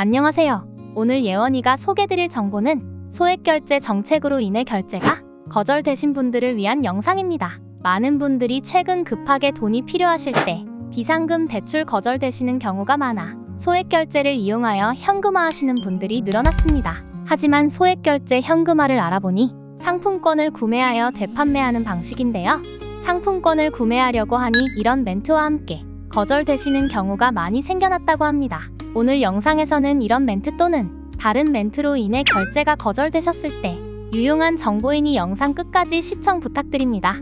안녕하세요. 오늘 예원이가 소개드릴 정보는 소액결제 정책으로 인해 결제가 거절되신 분들을 위한 영상입니다. 많은 분들이 최근 급하게 돈이 필요하실 때 비상금 대출 거절되시는 경우가 많아 소액결제를 이용하여 현금화하시는 분들이 늘어났습니다. 하지만 소액결제 현금화를 알아보니 상품권을 구매하여 되판매하는 방식인데요. 상품권을 구매하려고 하니 이런 멘트와 함께 거절되시는 경우가 많이 생겨났다고 합니다. 오늘 영상에서는 이런 멘트 또는 다른 멘트로 인해 결제가 거절되셨을 때 유용한 정보이니 영상 끝까지 시청 부탁드립니다.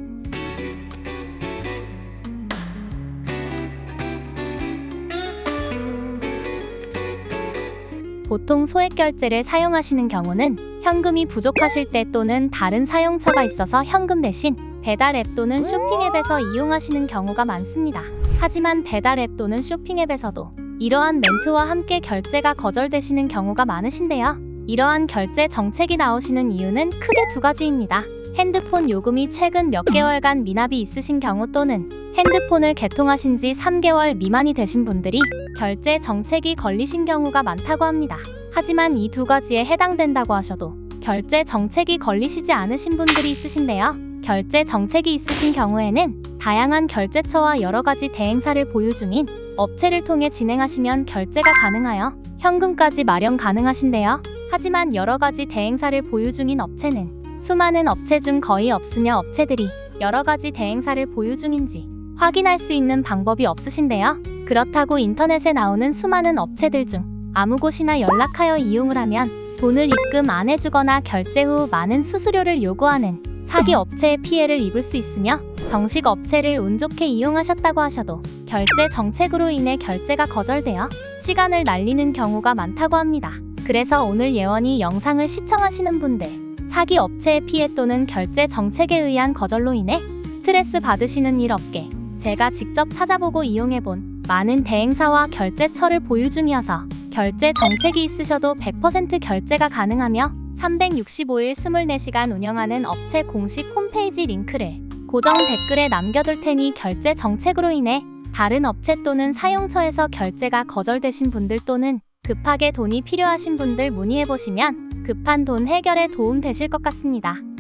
보통 소액 결제를 사용하시는 경우는 현금이 부족하실 때 또는 다른 사용처가 있어서 현금 대신 배달 앱 또는 쇼핑 앱에서 이용하시는 경우가 많습니다. 하지만 배달 앱 또는 쇼핑 앱에서도 이러한 멘트와 함께 결제가 거절되시는 경우가 많으신데요. 이러한 결제 정책이 나오시는 이유는 크게 두 가지입니다. 핸드폰 요금이 최근 몇 개월간 미납이 있으신 경우 또는 핸드폰을 개통하신 지 3개월 미만이 되신 분들이 결제 정책이 걸리신 경우가 많다고 합니다. 하지만 이 두 가지에 해당된다고 하셔도 결제 정책이 걸리시지 않으신 분들이 있으신데요. 결제 정책이 있으신 경우에는 다양한 결제처와 여러 가지 대행사를 보유 중인 업체를 통해 진행하시면 결제가 가능하여 현금까지 마련 가능하신데요. 하지만 여러 가지 대행사를 보유 중인 업체는 수많은 업체 중 거의 없으며 업체들이 여러 가지 대행사를 보유 중인지 확인할 수 있는 방법이 없으신데요. 그렇다고 인터넷에 나오는 수많은 업체들 중 아무 곳이나 연락하여 이용을 하면 돈을 입금 안 해주거나 결제 후 많은 수수료를 요구하는 사기 업체의 피해를 입을 수 있으며 정식 업체를 운 좋게 이용하셨다고 하셔도 결제 정책으로 인해 결제가 거절되어 시간을 날리는 경우가 많다고 합니다. 그래서 오늘 예원이 영상을 시청하시는 분들 사기 업체의 피해 또는 결제 정책에 의한 거절로 인해 스트레스 받으시는 일 없게 제가 직접 찾아보고 이용해본 많은 대행사와 결제처를 보유 중이어서 결제 정책이 있으셔도 100% 결제가 가능하며 365일 24시간 운영하는 업체 공식 홈페이지 링크를 고정 댓글에 남겨둘 테니 결제 정책으로 인해 다른 업체 또는 사용처에서 결제가 거절되신 분들 또는 급하게 돈이 필요하신 분들 문의해 보시면 급한 돈 해결에 도움 되실 것 같습니다.